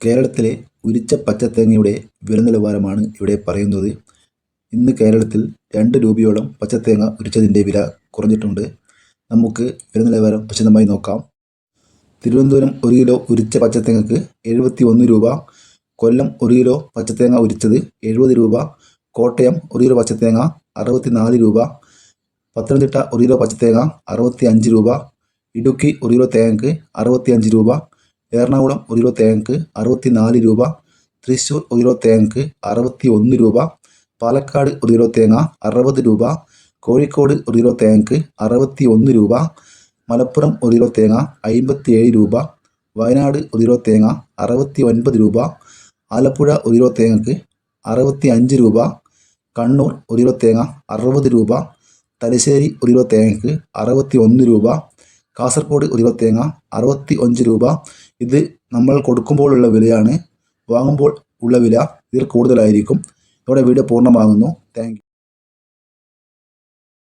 കേരളത്തിലെ ഉരിച്ച പച്ചത്തേങ്ങയുടെ വില നിലവാരമാണ് ഇവിടെ പറയുന്നത്. ഇന്ന് കേരളത്തിൽ രണ്ട് രൂപയോളം പച്ചത്തേങ്ങ ഉരിച്ചതിന്റെ വില കുറഞ്ഞിട്ടുണ്ട്. നമുക്ക് വില നിലവാരം വിശദമായി നോക്കാം. തിരുവനന്തപുരം ഒരു കിലോ ഉരിച്ച പച്ചത്തേങ്ങക്ക് എഴുപത്തി ഒന്ന് രൂപ കൊല്ലം ഒരു കിലോ പച്ചത്തേങ്ങ ഉരിച്ചത് എഴുപത് രൂപ കോട്ടയം ഒരു കിലോ പച്ചത്തേങ്ങ അറുപത്തി നാല് രൂപ പത്തനംതിട്ട ഒരു കിലോ പച്ചത്തേങ്ങ അറുപത്തി അഞ്ച് രൂപ ഇടുക്കി ഒരു കിലോ തേങ്ങക്ക് അറുപത്തി അഞ്ച് രൂപ എറണാകുളം ഒരു കിലോ തേങ്ങക്ക് അറുപത്തി നാല് രൂപ തൃശ്ശൂർ ഒരു കിലോ തേങ്ങക്ക് അറുപത്തി ഒന്ന് രൂപ പാലക്കാട് ഒരു കിലോ തേങ്ങ അറുപത് രൂപ കോഴിക്കോട് ഒരു കിലോ തേങ്ങക്ക് അറുപത്തി ഒന്ന് രൂപ മലപ്പുറം ഒരു കിലോ തേങ്ങ അമ്പത്തി ഏഴ് രൂപ വയനാട് ഒരു കിലോ തേങ്ങ അറുപത്തി ഒൻപത് രൂപ ആലപ്പുഴ ഒരു കിലോ തേങ്ങക്ക് അറുപത്തി അഞ്ച് രൂപ കണ്ണൂർ ഒരു കിലോ തേങ്ങ അറുപത് രൂപ തലശ്ശേരി ഒരു കിലോ തേങ്ങക്ക് അറുപത്തി ഒന്ന് രൂപ കാസർഗോഡ് ഒരു കിലോ തേങ്ങ അറുപത്തി അഞ്ച് രൂപ ഇത് നമ്മൾ കൊടുക്കുമ്പോഴുള്ള വിലയാണ്. വാങ്ങുമ്പോൾ ഉള്ള വില ഇതിൽ കൂടുതലായിരിക്കും. ഇവിടെ വീഡിയോ പൂർണമാകുന്നു. താങ്ക്